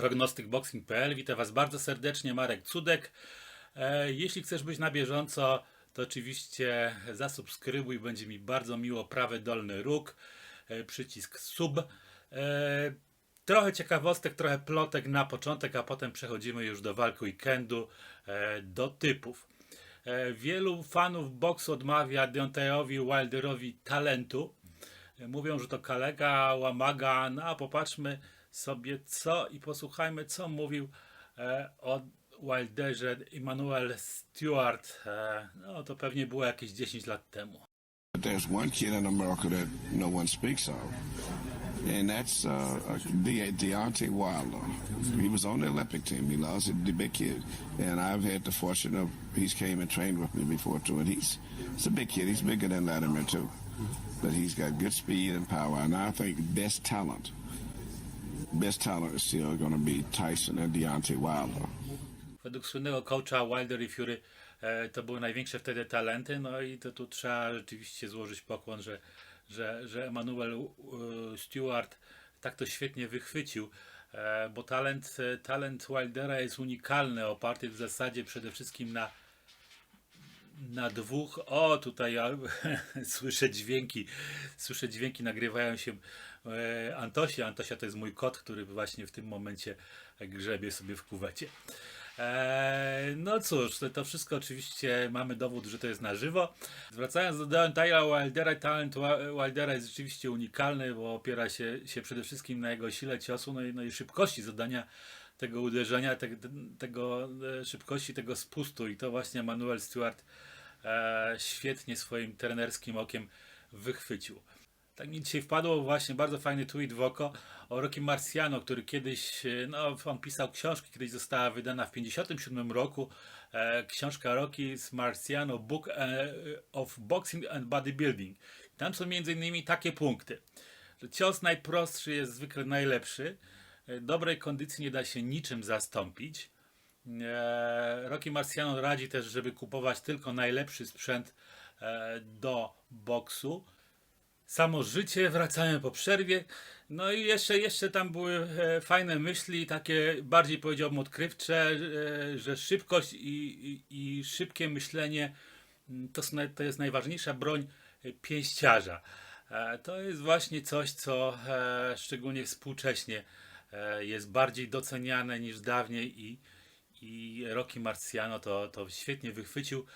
prognostykboxing.pl. Witam Was bardzo serdecznie, Marek Cudek. E, Jeśli chcesz być na bieżąco, to oczywiście zasubskrybuj, będzie mi bardzo miło. Prawy dolny róg, e, przycisk sub. E, Trochę ciekawostek, trochę plotek na początek, a potem przechodzimy już do walki weekendu, do typów. Wielu fanów boksu odmawia Deontayowi Wilderowi talentu. Mówią, że to kolega łamaga, no a popatrzmy sobie co i posłuchajmy co mówił e, o Wilderze Emmanuel Stewart. E, no to pewnie było jakieś 10 lat temu. There's one kid in America that no one speaks of, and that's uh, uh, De- Deontay Wilder. He was on the Olympic team. He lost it, the big kid, and I've had the fortune of he's came and trained with me before too. And he's he's a big kid. He's bigger than Latimer too, but he's got good speed and power. And I think best talent, best talent is still going to be Tyson and Deontay Wilder. Według słynnego coacha Wilder i Fury e, to były największe wtedy talenty, no i to tu trzeba rzeczywiście złożyć pokłon, że, że, że Emmanuel e, Stewart tak to świetnie wychwycił, e, bo talent, talent Wildera jest unikalny, oparty w zasadzie przede wszystkim na na dwóch. O, tutaj słyszę dźwięki. Słyszę dźwięki, nagrywają się Antosia. Antosia to jest mój kot, który właśnie w tym momencie grzebie sobie w kuwecie. E, no cóż, to, wszystko oczywiście mamy dowód, że to jest na żywo. Wracając do Deontaya Wildera, talent Wildera jest rzeczywiście unikalny, bo opiera się, się przede wszystkim na jego sile ciosu, no i, no i szybkości zadania tego uderzenia, te, tego e, szybkości, tego spustu i to właśnie Manuel Stewart e, świetnie swoim trenerskim okiem wychwycił. Tak mi dzisiaj wpadło właśnie bardzo fajny tweet w oko o Rocky Marciano, który kiedyś, e, no on pisał książkę, kiedyś została wydana w 57 roku, e, książka Rocky z Marciano, Book e, of Boxing and Bodybuilding. Tam są między innymi takie punkty, że cios najprostszy jest zwykle najlepszy, e, dobrej kondycji nie da się niczym zastąpić, Rocky Marciano radzi też, żeby kupować tylko najlepszy sprzęt do boksu. Samo życie, wracamy po przerwie. No i jeszcze, jeszcze tam były e, fajne myśli, takie bardziej powiedziałbym odkrywcze, e, że szybkość i, i, i szybkie myślenie mm, to, to jest najważniejsza broń e, pięściarza. To jest właśnie coś, co szczególnie współcześnie jest bardziej doceniane niż dawniej i, i Rocky Marciano to, to świetnie wychwycił.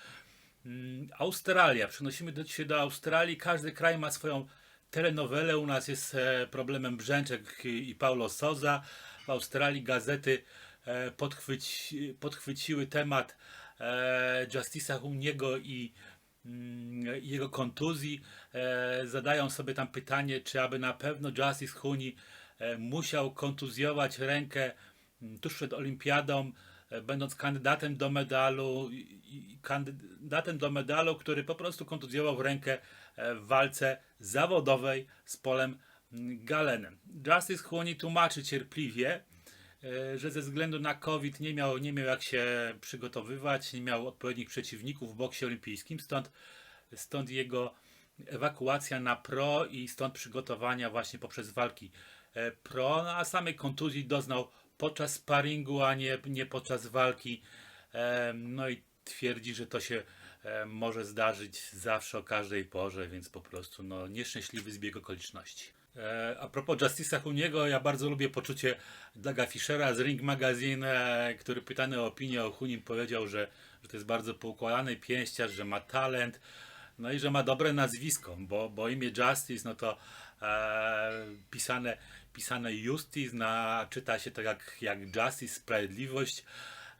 Mm, Australia. Przenosimy się do Australii. Każdy kraj ma swoją telenowelę. U nas jest e, problemem Brzęczek i Paulo Souza. W Australii gazety e, podchwyci, podchwyciły temat e, Justice'a Huniego i mm, jego kontuzji. Zadają sobie tam pytanie, czy aby na pewno Justice Huni musiał kontuzjować rękę mm, tuż przed olimpiadą, będąc kandydatem do medalu, kandydatem do medalu, który po prostu kontuzjował rękę e, w walce zawodowej z Polem mm, Galenem. Justice Huni tłumaczy cierpliwie, e, że ze względu na COVID nie miał, nie miał jak się przygotowywać, nie miał odpowiednich przeciwników w boksie olimpijskim, stąd, stąd jego ewakuacja na pro i stąd przygotowania właśnie poprzez walki e, pro, no a samej kontuzji doznał podczas sparingu, a nie, nie podczas walki. No i twierdzi, że to się może zdarzyć zawsze o każdej porze, więc po prostu no, nieszczęśliwy zbieg okoliczności. E, A propos Justice'a Huniego, ja bardzo lubię poczucie Daga Fischera z Ring Magazine, który pytany o opinię o Hunim powiedział, że, że to jest bardzo poukładany pięściarz, że ma talent, no i że ma dobre nazwisko, bo, bo imię Justice, no to e, pisane, pisane Justice, na, czyta się to jak, jak Justice, Sprawiedliwość,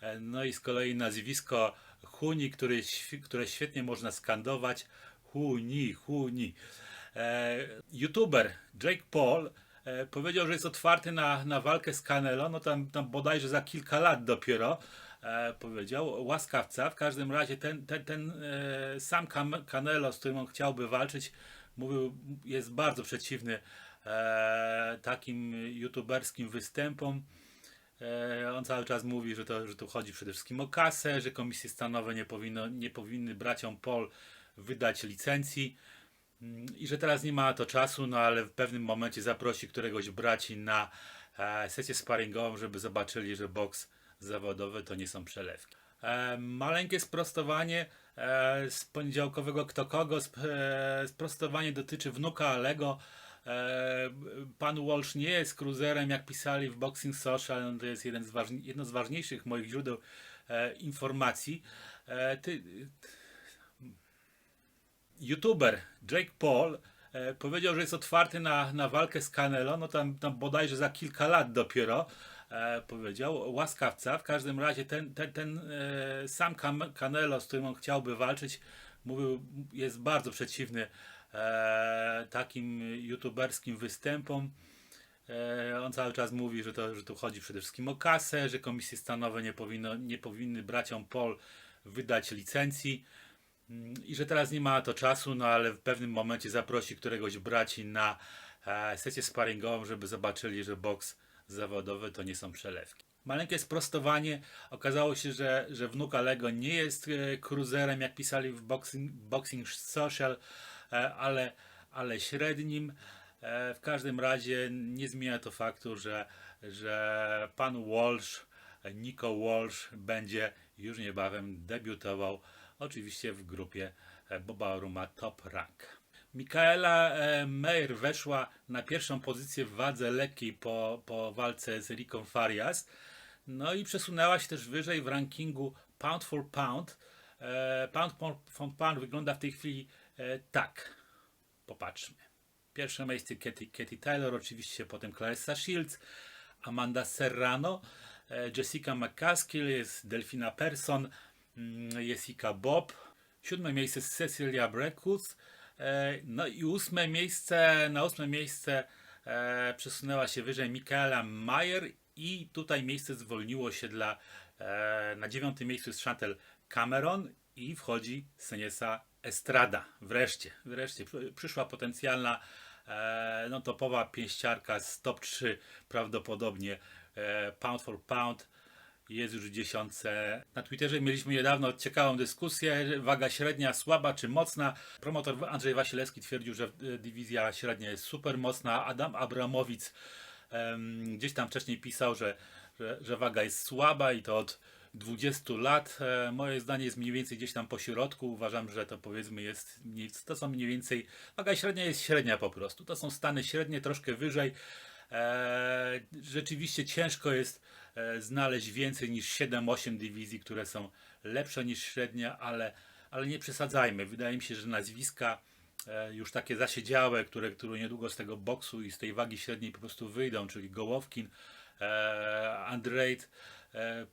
e, no i z kolei nazwisko Huni, który, które świetnie można skandować, Huni, Huni. E, YouTuber Jake Paul e, powiedział, że jest otwarty na, na walkę z Canelo, no tam, tam bodajże za kilka lat dopiero powiedział, łaskawca. W każdym razie ten, ten, ten sam Canelo, z którym on chciałby walczyć, mówił, jest bardzo przeciwny e, takim youtuberskim występom. E, on cały czas mówi, że, to, że tu chodzi przede wszystkim o kasę, że komisje stanowe nie, powinno, nie powinny braciom Paul wydać licencji. Mm, I że teraz nie ma to czasu, no ale w pewnym momencie zaprosi któregoś braci na e, sesję sparingową, żeby zobaczyli, że boks zawodowy to nie są przelewki. E, maleńkie sprostowanie e, z poniedziałkowego Kto Kogo. Sp, e, sprostowanie dotyczy wnuka Alego. E, pan Walsh nie jest cruiserem, jak pisali w Boxing Social. To jest jeden z ważni- jedno z ważniejszych moich źródeł e, informacji. E, ty, YouTuber Jake Paul powiedział, że jest otwarty na, na walkę z Canelo, no tam, tam bodajże za kilka lat dopiero e, powiedział, łaskawca, w każdym razie ten, ten, ten e, sam Canelo, z którym on chciałby walczyć, mówił, jest bardzo przeciwny e, takim youtuberskim występom. E, on cały czas mówi, że, to, że tu chodzi przede wszystkim o kasę, że komisje stanowe nie, powinno, nie powinny braciom Paul wydać licencji. Mm, I że teraz nie ma na to czasu, no ale w pewnym momencie zaprosi któregoś braci na e, sesję sparingową, żeby zobaczyli, że boks zawodowy to nie są przelewki. Maleńkie sprostowanie. Okazało się, że, że wnuk Alego nie jest e, cruiserem, jak pisali w Boxing, boxing Social, ale, ale średnim. E, w każdym razie nie zmienia to faktu, że, że pan Walsh, e, Nico Walsh będzie już niebawem debiutował oczywiście w grupie e, Boba Ruma Top Rank. Mikaela e, Meyer weszła na pierwszą pozycję w wadze lekkiej po, po walce z Ricą Farias. No i przesunęła się też wyżej w rankingu pound for pound. E, pound for pound wygląda w tej chwili e, tak. Popatrzmy. Pierwsze miejsce Katie, Katie Taylor, oczywiście potem Clarissa Shields, Amanda Serrano, e, Jessica McCaskill, jest Delfina Person, mm, Jessica Bob. Siódme miejsce Cecilia Breckus. E, No i ósme miejsce, na ósme miejsce e, przesunęła się wyżej Michaela Mayer i tutaj miejsce zwolniło się dla, e, na dziewiątym miejscu jest Chantel Cameron i wchodzi Seniesa Estrada. Wreszcie, wreszcie przy- przyszła potencjalna e, no, topowa pięściarka z top 3 prawdopodobnie e, pound for pound jest już w dziesiątce. Na Twitterze mieliśmy niedawno ciekawą dyskusję, waga średnia słaba czy mocna. Promotor Andrzej Wasilewski twierdził, że e, dywizja średnia jest super mocna. Adam Abramowic em, gdzieś tam wcześniej pisał, że, że, że waga jest słaba i to od 20 lat. E, moje zdanie jest mniej więcej gdzieś tam po środku. Uważam, że to powiedzmy jest, to są mniej więcej, waga średnia jest średnia po prostu. To są stany średnie, troszkę wyżej. E, rzeczywiście ciężko jest e, znaleźć więcej niż 7-8 dywizji, które są lepsze niż średnia, ale, ale nie przesadzajmy. Wydaje mi się, że nazwiska już takie zasiedziałe, które, które niedługo z tego boksu i z tej wagi średniej po prostu wyjdą, czyli Gołowkin, Andrejt,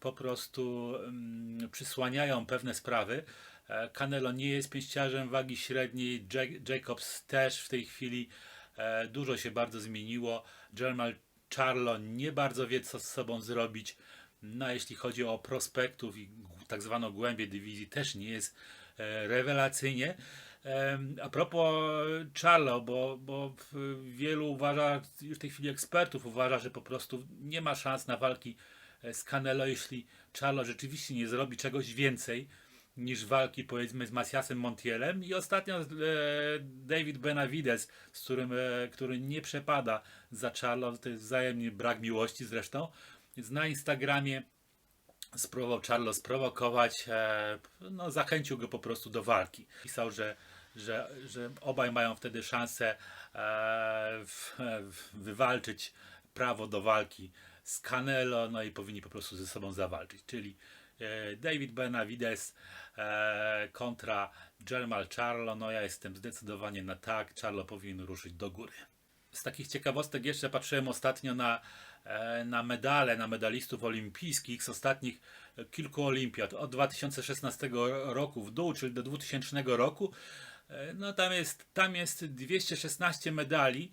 po prostu mm, przysłaniają pewne sprawy. E, Canelo nie jest pięściarzem wagi średniej, Jacobs też w tej chwili e, dużo się bardzo zmieniło. Jermal Charlo nie bardzo wie, co z sobą zrobić. No, jeśli chodzi o prospektów i tak zwaną głębię dywizji, też nie jest e, rewelacyjnie. A propos Charlo, bo, bo wielu uważa, już w tej chwili ekspertów uważa, że po prostu nie ma szans na walki e, z Canelo, jeśli Charlo rzeczywiście nie zrobi czegoś więcej niż walki powiedzmy z Masiasem Montielem i ostatnio e, David Benavides, z którym, e, który nie przepada za Charlo, to jest wzajemnie brak miłości zresztą, więc na Instagramie spróbował Charlo sprowokować, e, no zachęcił go po prostu do walki. Pisał, że, że, że obaj mają wtedy szansę e, w, w, wywalczyć prawo do walki z Canelo, no i powinni po prostu ze sobą zawalczyć, czyli e, David Benavides e, kontra Jermal Charlo, no ja jestem zdecydowanie na tak, Charlo powinien ruszyć do góry. Z takich ciekawostek jeszcze patrzyłem ostatnio na, e, na medale, na medalistów olimpijskich z ostatnich kilku olimpiad. Od 2016 roku w dół, czyli do 2000 roku. No tam jest, tam jest 216 medali.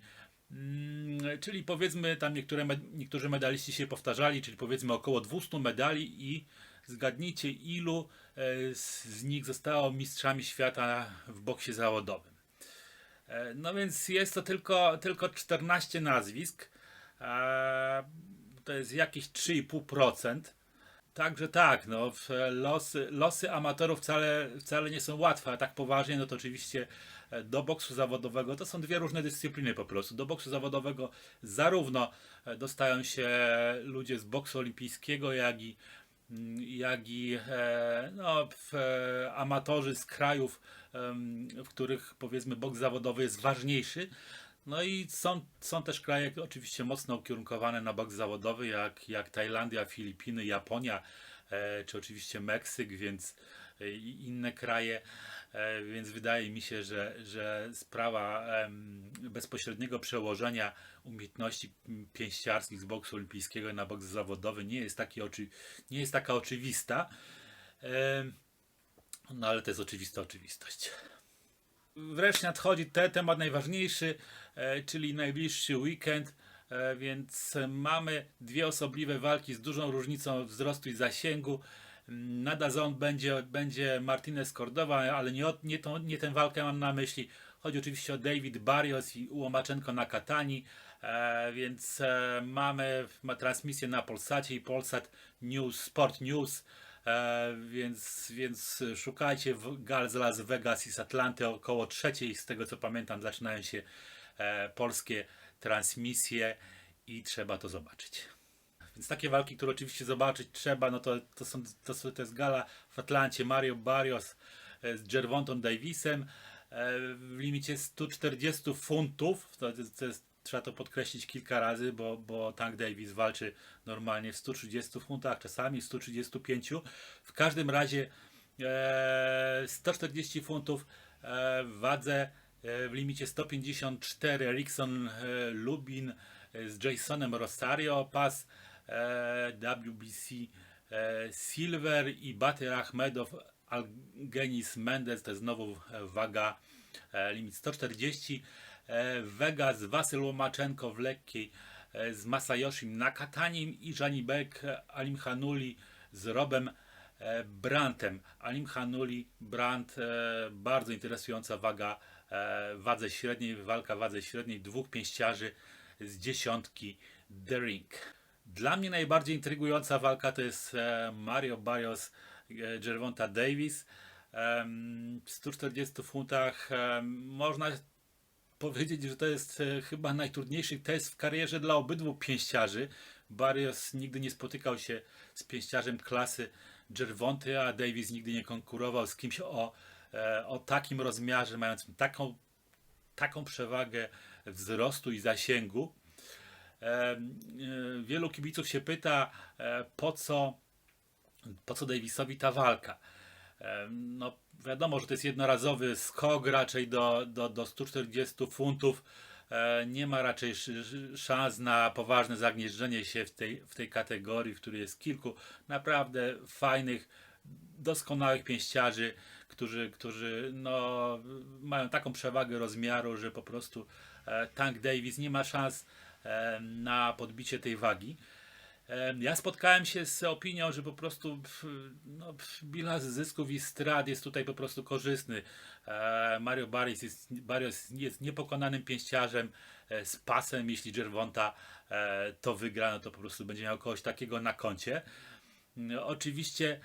Mm, Czyli powiedzmy, tam niektóre, niektórzy medaliści się powtarzali, czyli powiedzmy około 200 medali i zgadnijcie ilu e, z, nich zostało mistrzami świata w boksie zawodowym. E, No więc jest to tylko, tylko 14 nazwisk. E, To jest jakieś 3,5%. Także tak, no, losy, losy amatorów wcale, wcale nie są łatwe, a tak poważnie, no to oczywiście do boksu zawodowego to są dwie różne dyscypliny po prostu. Do boksu zawodowego zarówno e, dostają się ludzie z boksu olimpijskiego, jak i, mm, jak i e, no, e, amatorzy z krajów, w których powiedzmy boks zawodowy jest ważniejszy. No i są, są też kraje oczywiście mocno ukierunkowane na boks zawodowy, jak, jak Tajlandia, Filipiny, Japonia, czy oczywiście Meksyk, więc i inne kraje. E, więc wydaje mi się, że, że sprawa bezpośredniego przełożenia umiejętności pięściarskich z boksu olimpijskiego na boks zawodowy nie jest, taki oczy, nie jest taka oczywista. No ale to jest oczywista oczywistość. Wreszcie nadchodzi ten temat najważniejszy, e, czyli najbliższy weekend, e, więc mamy dwie osobliwe walki z dużą różnicą wzrostu i zasięgu. Mm, Na DAZN będzie, będzie Martinez Cordowa, ale nie, nie, tą, nie tę walkę mam na myśli. Chodzi oczywiście o David Barrios i Łomaczenko na Katani, e, więc e, mamy ma transmisję na Polsacie i Polsat News, Sport News. E, więc, więc szukajcie w gal z Las Vegas i z Atlanty około trzeciej, z tego co pamiętam, zaczynają się e, polskie transmisje i trzeba to zobaczyć. Więc takie walki, które oczywiście zobaczyć trzeba, no to, to, są, to, to jest gala w Atlancie Mario Barrios e, z Gervontą Davisem e, w limicie 140 funtów. To, to jest, trzeba to podkreślić kilka razy, bo, bo Tank Davis walczy normalnie w 130 funtach, czasami w 135. W każdym razie e, 140 funtów e, w wadze e, w limicie 154 Erickson e, Lubin e, z Jasonem Rosario pas WBC e, Silver i Batyr Ahmedow Algenis Mendez to jest znowu e, waga e, limit 140 e, Vegas Wasyl Łomaczenko w lekkiej e, z Masayoshim Nakatanim i Janibek Alim Hanuli z Robem e, Brantem. Alim Hanuli, Brant, e, bardzo interesująca waga e, wadze średniej, walka wadze średniej dwóch pięściarzy z dziesiątki The Ring. Dla mnie najbardziej intrygująca walka to jest e, Mario Barrios e, Gervonta Davis. Em, W 140 funtach można powiedzieć, że to jest e, chyba najtrudniejszy test w karierze dla obydwu pięściarzy. Barrios nigdy nie spotykał się z pięściarzem klasy Gervonty, a Davis nigdy nie konkurował z kimś o, e, o takim rozmiarze, mającym taką, taką przewagę wzrostu i zasięgu. E, Wielu kibiców się pyta, e, po co, po co Davisowi ta walka. No, wiadomo, że to jest jednorazowy skok raczej do, do, do 140 funtów. E, Nie ma raczej sz- szans na poważne zagnieżdżenie się w tej, w tej kategorii, w której jest kilku naprawdę fajnych, doskonałych pięściarzy, którzy, którzy no, mają taką przewagę rozmiaru, że po prostu Tank Davis nie ma szans na podbicie tej wagi. Ja spotkałem się z opinią, że po prostu no, bilans zysków i strat jest tutaj po prostu korzystny. E, Mario Barrios jest, Barrios jest niepokonanym pięściarzem e, z pasem. Jeśli Gervonta e, to wygra, no to po prostu będzie miał kogoś takiego na koncie. No, Oczywiście,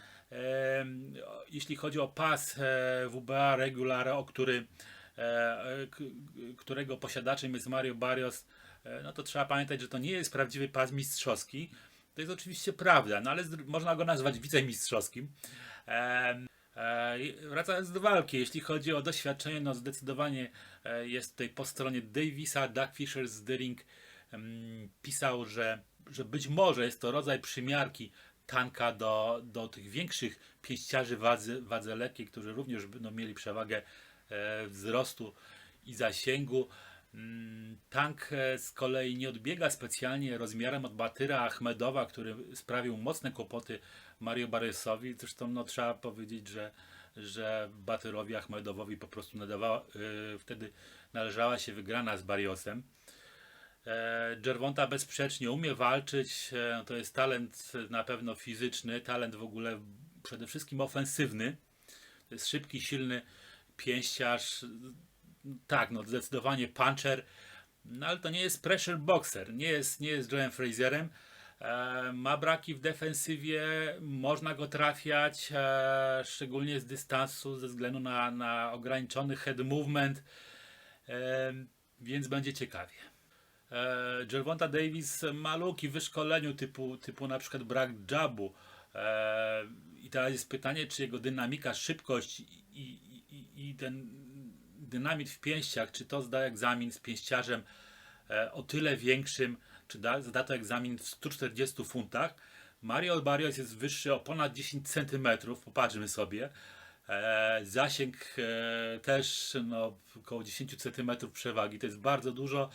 jeśli chodzi o pas WBA regular, o który, którego posiadaczem jest Mario Barrios, no to trzeba pamiętać, że to nie jest prawdziwy pas mistrzowski. To jest oczywiście prawda, no ale można go nazwać wicemistrzowskim. Em, e, i Wracając do walki, jeśli chodzi o doświadczenie, no zdecydowanie e, jest tutaj po stronie Davisa, Doug Fisher z The Ring pisał, że, że być może jest to rodzaj przymiarki tanka do, do tych większych pięściarzy wadze, wadze lekkiej, którzy również będą mieli przewagę e, wzrostu i zasięgu. Mm, Tank e, z kolei nie odbiega specjalnie rozmiarem od Batyra Ahmedowa, który sprawił mocne kłopoty Mario Barresowi. Zresztą no, trzeba powiedzieć, że, że Batyrowi Ahmedowowi po prostu nadawała, e, wtedy należała się wygrana z Barriosem. E, Gervonta bezsprzecznie umie walczyć, e, to jest talent na pewno fizyczny, talent w ogóle przede wszystkim ofensywny. To jest szybki, silny pięściarz. Tak, no zdecydowanie puncher, no ale to nie jest pressure boxer, nie jest, nie jest Joe'em Frazierem. E, ma braki w defensywie, można go trafiać, e, szczególnie z dystansu, ze względu na, na ograniczony head movement, e, więc będzie ciekawie. E, Davis ma luki w wyszkoleniu typu, typu na przykład brak jabu. E, I teraz jest pytanie, czy jego dynamika, szybkość i, i- i ten dynamit w pięściach, czy to zda egzamin z pięściarzem e, o tyle większym, czy da, zda to egzamin w 140 funtach. Mario Barrios jest wyższy o ponad 10 cm, popatrzmy sobie. E, zasięg e, też no, około 10 cm przewagi, to jest bardzo dużo.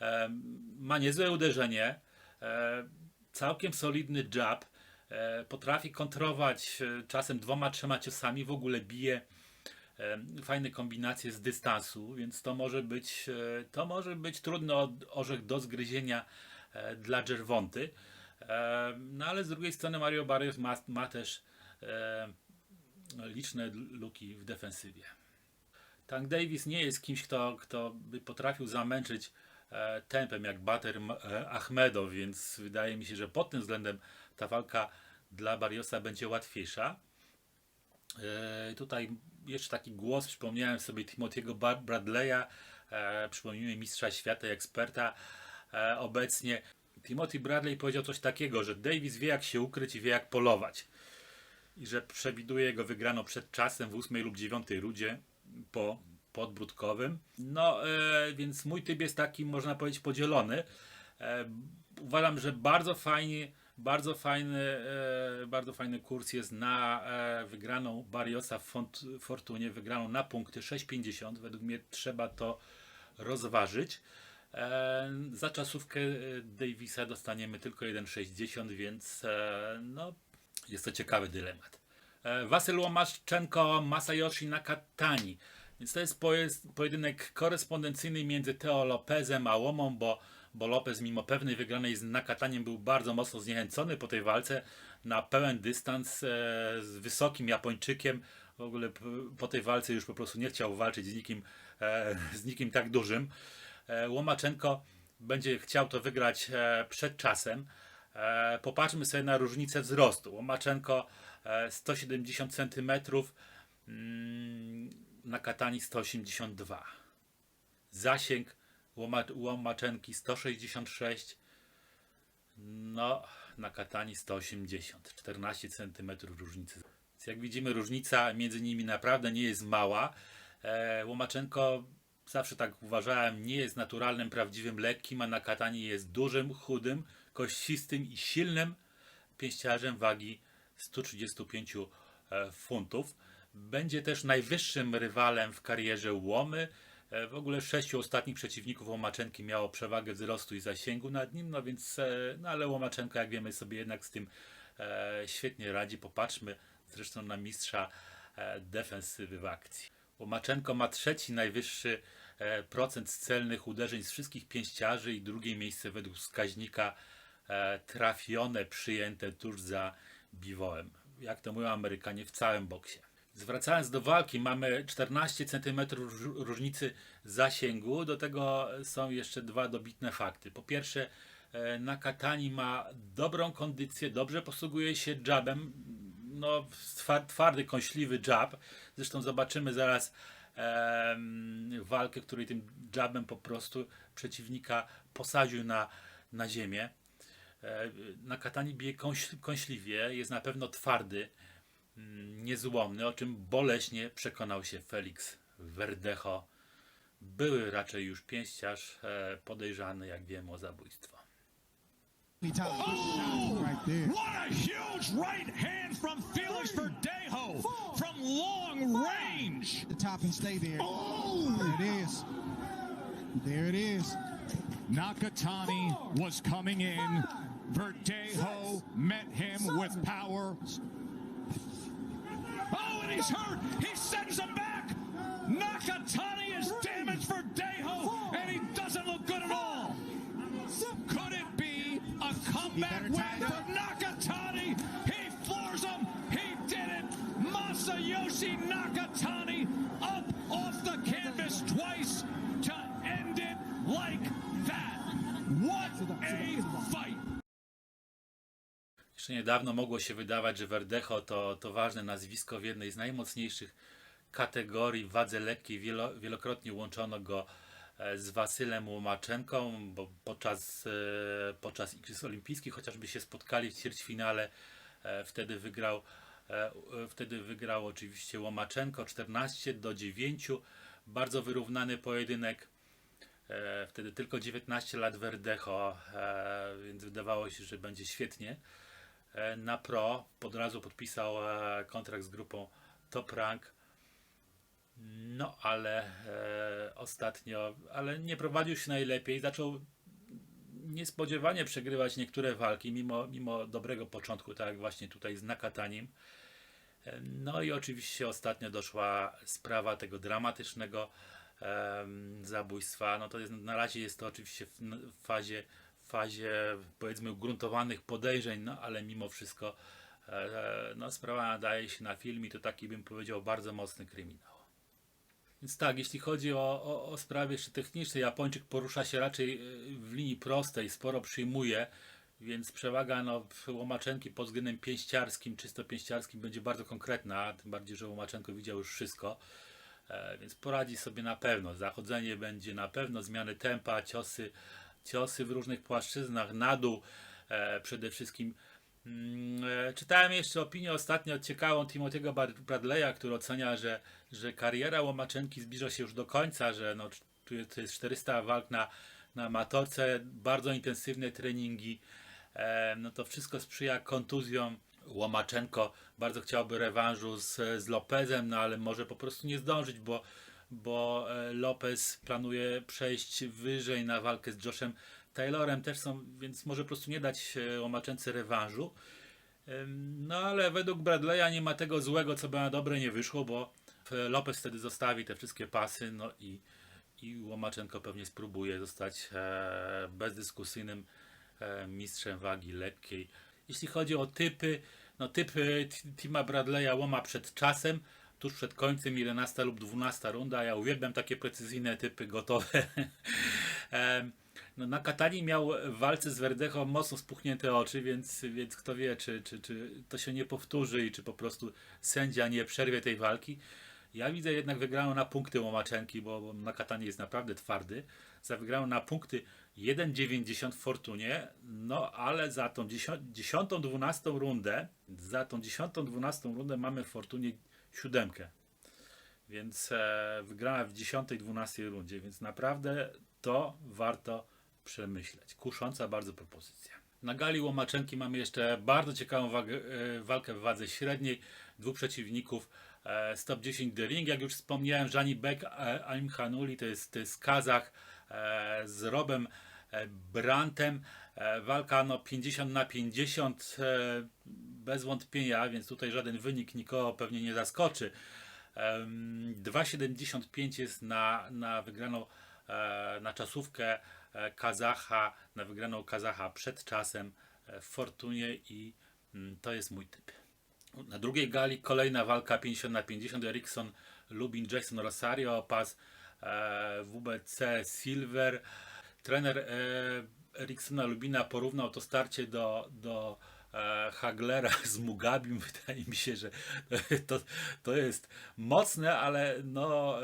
E, ma niezłe uderzenie, e, całkiem solidny jab, e, potrafi kontrować e, czasem dwoma, trzema ciosami, w ogóle bije fajne kombinacje z dystansu, więc to może być, e, to może być trudny orzech do zgryzienia e, dla Gervonty. E, No ale z drugiej strony Mario Barrios ma, ma też liczne luki w defensywie. Tank Davis nie jest kimś, kto, kto by potrafił zamęczyć e, tempem jak Bater Ahmedow, więc wydaje mi się, że pod tym względem ta walka dla Barriosa będzie łatwiejsza. Tutaj jeszcze taki głos, przypomniałem sobie Timothy'ego Bradley'a, e, przypomnijmy mistrza świata i eksperta e, obecnie. Timothy Bradley powiedział coś takiego, że Davis wie jak się ukryć i wie jak polować i że przewiduje jego wygraną przed czasem w ósmej lub dziewiątej rudzie po podbródkowym. No, e, więc mój typ jest taki, można powiedzieć, podzielony. E, uważam, że bardzo fajnie, bardzo fajny, e, bardzo fajny kurs jest na e, wygraną Barriosa w Fortunie, wygraną na punkty 6,50. Według mnie trzeba to rozważyć. E, za czasówkę Davisa dostaniemy tylko 1,60, więc no, jest to ciekawy dylemat. Wasyl Łomaszczenko, Masayoshi Nakatani. Więc to jest poje- pojedynek korespondencyjny między Teo Lopezem a Łomą, bo, bo Lopez mimo pewnej wygranej z Nakataniem był bardzo mocno zniechęcony po tej walce na pełen dystans e, z wysokim Japończykiem. W ogóle po tej walce już po prostu nie chciał walczyć z nikim, e, z nikim tak dużym. E, Łomaczenko będzie chciał to wygrać przed czasem. Popatrzmy sobie na różnicę wzrostu. Łomaczenko e, 170 cm, na Katani 182. Zasięg Łomaczenki 166, no na Katani 180, 14 cm różnicy. Więc jak widzimy różnica między nimi naprawdę nie jest mała. E, Łomaczenko zawsze tak uważałem, nie jest naturalnym, prawdziwym lekkim, a na Katani jest dużym, chudym, kościstym i silnym pięściarzem wagi 135 e, funtów. Będzie też najwyższym rywalem w karierze Łomy. E, W ogóle sześciu ostatnich przeciwników Łomaczenki miało przewagę wzrostu i zasięgu nad nim, no więc, e, no ale Łomaczenko, jak wiemy, sobie jednak z tym e, świetnie radzi. Popatrzmy zresztą na mistrza defensywy w akcji. Łomaczenko ma trzeci najwyższy procent celnych uderzeń z wszystkich pięściarzy i drugie miejsce według wskaźnika trafione, przyjęte tuż za biwołem. Jak to mówią Amerykanie w całym boksie. Zwracając do walki, mamy 14 cm różnicy zasięgu. Do tego są jeszcze dwa dobitne fakty. Po pierwsze, e, Nakatani ma dobrą kondycję, dobrze posługuje się jabem. No, twa- twardy, kąśliwy jab. Zresztą zobaczymy zaraz em, walkę, której tym jabem po prostu przeciwnika posadził na, na ziemię. E, Na katani bije kąś, kąśliwie, jest na pewno twardy, niezłomny, o czym boleśnie przekonał się Felix Verdejo. Były raczej już pięściarz e, podejrzany, jak wiemy, o zabójstwo. Anytime oh, right there. What a huge right hand from Felix Verdejo from long range. The top and stay there. There it is. There it is. Nakatani was coming in. Verdejo met him with power. Oh, and he's hurt. He sends him back. Nakatani is damaged Verdejo, and he doesn't look good at all. Could it be a comeback win for Nakatani? He floors him. He did it. Masayoshi Nakatani up off the canvas twice to end it like that. What a fight! Jeszcze niedawno mogło się wydawać, że Verdecho to, to ważne nazwisko w jednej z najmocniejszych kategorii w wadze lekkiej. Wielo, wielokrotnie łączono go e, z Wasylem Łomaczenką, bo podczas, e, podczas Igrzysk Olimpijskich chociażby się spotkali w ćwierćfinale. E, Wtedy wygrał, wtedy wygrał oczywiście Łomaczenko 14 do 9. Bardzo wyrównany pojedynek. Wtedy tylko 19 lat Verdecho, więc wydawało się, że będzie świetnie. E, Na pro od razu podpisał e, kontrakt z grupą Top Rank. No ale e, ostatnio, ale nie prowadził się najlepiej. Zaczął niespodziewanie przegrywać niektóre walki, mimo, mimo dobrego początku, tak jak właśnie tutaj z Nakatanim. No i oczywiście ostatnio doszła sprawa tego dramatycznego zabójstwa. No to jest, na razie jest to oczywiście w w fazie, fazie powiedzmy ugruntowanych podejrzeń, no ale mimo wszystko e, e, no, sprawa nadaje się na film i to taki bym powiedział bardzo mocny kryminał. Więc tak, jeśli chodzi o, o, o sprawy jeszcze techniczne, Japończyk porusza się raczej e, w linii prostej, sporo przyjmuje, więc przewaga no, Łomaczenki pod względem pięściarskim, czysto pięściarskim będzie bardzo konkretna, tym bardziej, że Łomaczenko widział już wszystko, więc poradzi sobie na pewno. Zachodzenie będzie na pewno, zmiany tempa, ciosy, ciosy w różnych płaszczyznach, na dół e, przede wszystkim. Mm, e, Czytałem jeszcze opinię ostatnio ciekawą Timothy'ego Bradley'a, który ocenia, że, że kariera Łomaczenki zbliża się już do końca, że no, to jest 400 walk na, na amatorce, bardzo intensywne treningi. E, no to wszystko sprzyja kontuzjom. Łomaczenko bardzo chciałby rewanżu z, z Lopezem, no ale może po prostu nie zdążyć, bo, bo e, Lopez planuje przejść wyżej na walkę z Joshem Taylorem też są, więc może po prostu nie dać Łomaczence rewanżu. No ale według Bradley'a nie ma tego złego, co by na dobre nie wyszło, bo e, Lopez wtedy zostawi te wszystkie pasy, no i, i Łomaczenko pewnie spróbuje zostać e, bezdyskusyjnym mistrzem wagi lekkiej. Jeśli chodzi o typy, no typy Tima Bradley'a łoma przed czasem, tuż przed końcem 11 lub 12 runda. Ja uwielbiam takie precyzyjne typy gotowe. No, na Katani miał w walce z Verdecho mocno spuchnięte oczy, więc, więc kto wie, czy, czy, czy to się nie powtórzy i czy po prostu sędzia nie przerwie tej walki. Ja widzę jednak wygraną na punkty Łomaczenki, bo, na Katanie jest naprawdę twardy. Za wygraną na punkty 1,90 w Fortunie, no ale za tą 10-12 rundę, za tą 10-12 rundę mamy w Fortunie siódemkę. Więc e, wygrała w 10-12 rundzie, więc naprawdę to warto przemyśleć. Kusząca bardzo propozycja. Na gali Łomaczenki mamy jeszcze bardzo ciekawą wagę, e, walkę w wadze średniej. Dwóch przeciwników. E, stop 10 The Ring, jak już wspomniałem, Żani Beck, e, Aim Hanuli, to jest, to jest Kazach e, z Robem e, Brantem. E, walka no 50 na 50 e, bez wątpienia, więc tutaj żaden wynik nikogo pewnie nie zaskoczy. Em, 2,75 jest na, na wygraną e, na czasówkę Kazacha, na wygraną Kazacha przed czasem w Fortunie i mm, to jest mój typ. Na drugiej gali kolejna walka 50 na 50 Erickson Lubin Jason Rosario pas WBC Silver. Trener e, Ericksona Lubina porównał to starcie do, do e, Haglera z Mugabim. Wydaje mi się, że to, to jest mocne, ale no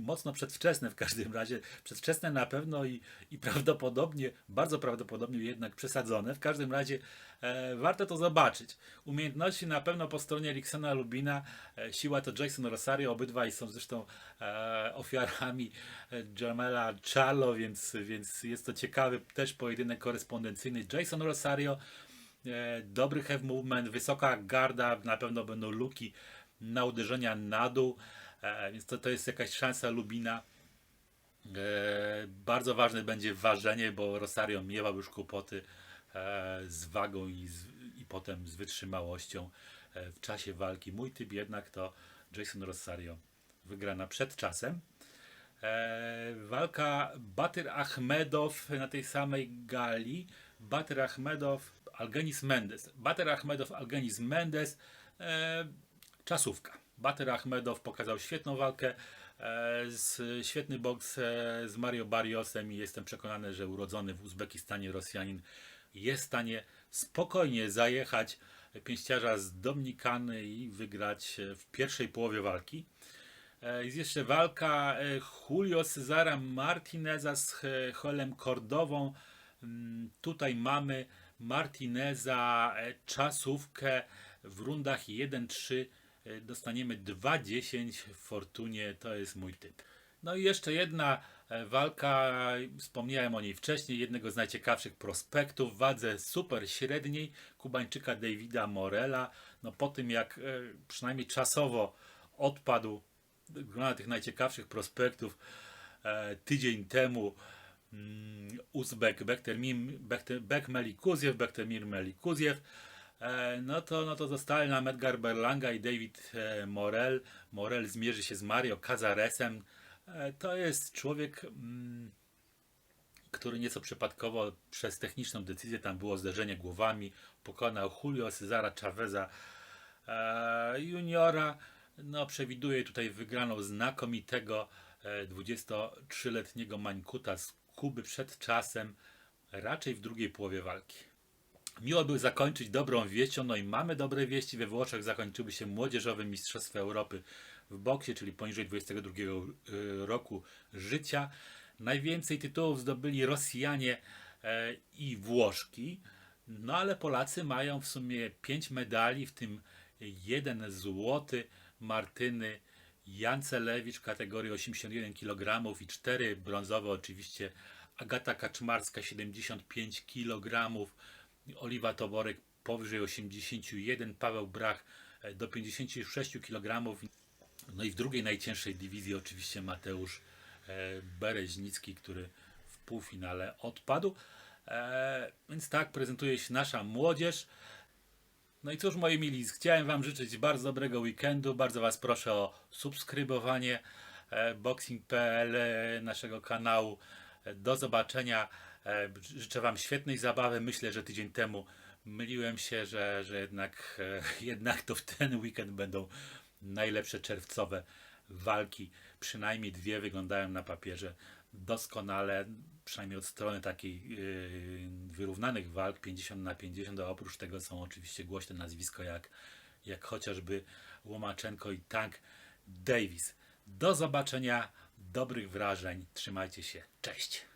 mocno przedwczesne w każdym razie. Przedwczesne na pewno i, i prawdopodobnie, bardzo prawdopodobnie jednak przesadzone. W każdym razie warto to zobaczyć. Umiejętności na pewno po stronie Eriksona Lubina, e, siła to Jason Rosario, obydwaj są zresztą e, ofiarami e, Jamela Charlo, więc, więc jest to ciekawy też pojedynek korespondencyjny. Jason Rosario, e, dobry heavy movement, wysoka garda, na pewno będą luki na uderzenia na dół, e, więc to, to jest jakaś szansa Lubina. E, bardzo ważne będzie ważenie, bo Rosario miewał już kłopoty e, z wagą i, z, i potem z wytrzymałością e, w czasie walki. Mój typ jednak to Jason Rosario wygrana przed czasem. E, walka Batyr Achmedow na tej samej gali. Batyr Achmedow, Algenis Mendes. Batyr Achmedow, Algenis Mendes. E, czasówka. Batyr Achmedow pokazał świetną walkę, e, z, świetny boks e, z Mario Barriosem i jestem przekonany, że urodzony w Uzbekistanie Rosjanin jest w stanie spokojnie zajechać pięściarza z Dominikany i wygrać e, w pierwszej połowie walki. E, Jest jeszcze walka e, Julio Cezara Martineza z Joelem Cordową. Mm, Tutaj mamy Martineza czasówkę w rundach 1-3 e, dostaniemy 2-10 w Fortunie, to jest mój typ. No i jeszcze jedna walka, wspomniałem o niej wcześniej, jednego z najciekawszych prospektów wadze super średniej Kubańczyka Davida Morela. No po tym jak e, przynajmniej czasowo odpadł grona tych najciekawszych prospektów e, tydzień temu mm, Uzbek Bektemir, Bekte- Bek Melikuziew, Bektemir Melikuziew, e, no to, no to zostali nam Edgar Berlanga i David e, Morel. Morel zmierzy się z Mario Cazaresem. E, to jest człowiek, mm, który nieco przypadkowo przez techniczną decyzję, tam było zderzenie głowami, pokonał Julio Cezara Chaveza e, juniora. No, przewiduje tutaj wygraną znakomitego e, 23-letniego Mańkuta z Kuby przed czasem, raczej w drugiej połowie walki. Miło by zakończyć dobrą wieścią, no i mamy dobre wieści. We Włoszech zakończyły się młodzieżowe Mistrzostwa Europy w boksie, czyli poniżej 22 y, roku życia. Najwięcej tytułów zdobyli Rosjanie e, i Włoszki, no ale Polacy mają w sumie 5 medali, w tym jeden złoty. Martyny Jancelewicz kategorii 81 kg i 4 brązowe oczywiście. Agata Kaczmarska 75 kg, Oliwa Toborek powyżej 81, Paweł Brach e, do 56 kg. No i w drugiej najcięższej dywizji oczywiście Mateusz e, Bereźnicki, który w półfinale odpadł. E, więc tak prezentuje się nasza młodzież. No i cóż, moi mili, chciałem Wam życzyć bardzo dobrego weekendu. Bardzo Was proszę o subskrybowanie e, boxing.pl naszego kanału. Do zobaczenia. Życzę Wam świetnej zabawy. Myślę, że tydzień temu myliłem się, że, że jednak, jednak to w ten weekend będą najlepsze czerwcowe walki. Przynajmniej dwie wyglądają na papierze doskonale, przynajmniej od strony takiej yy, wyrównanych walk 50 na 50, a oprócz tego są oczywiście głośne nazwisko jak, jak chociażby Łomaczenko i Tank Davis. Do zobaczenia, dobrych wrażeń, trzymajcie się, cześć!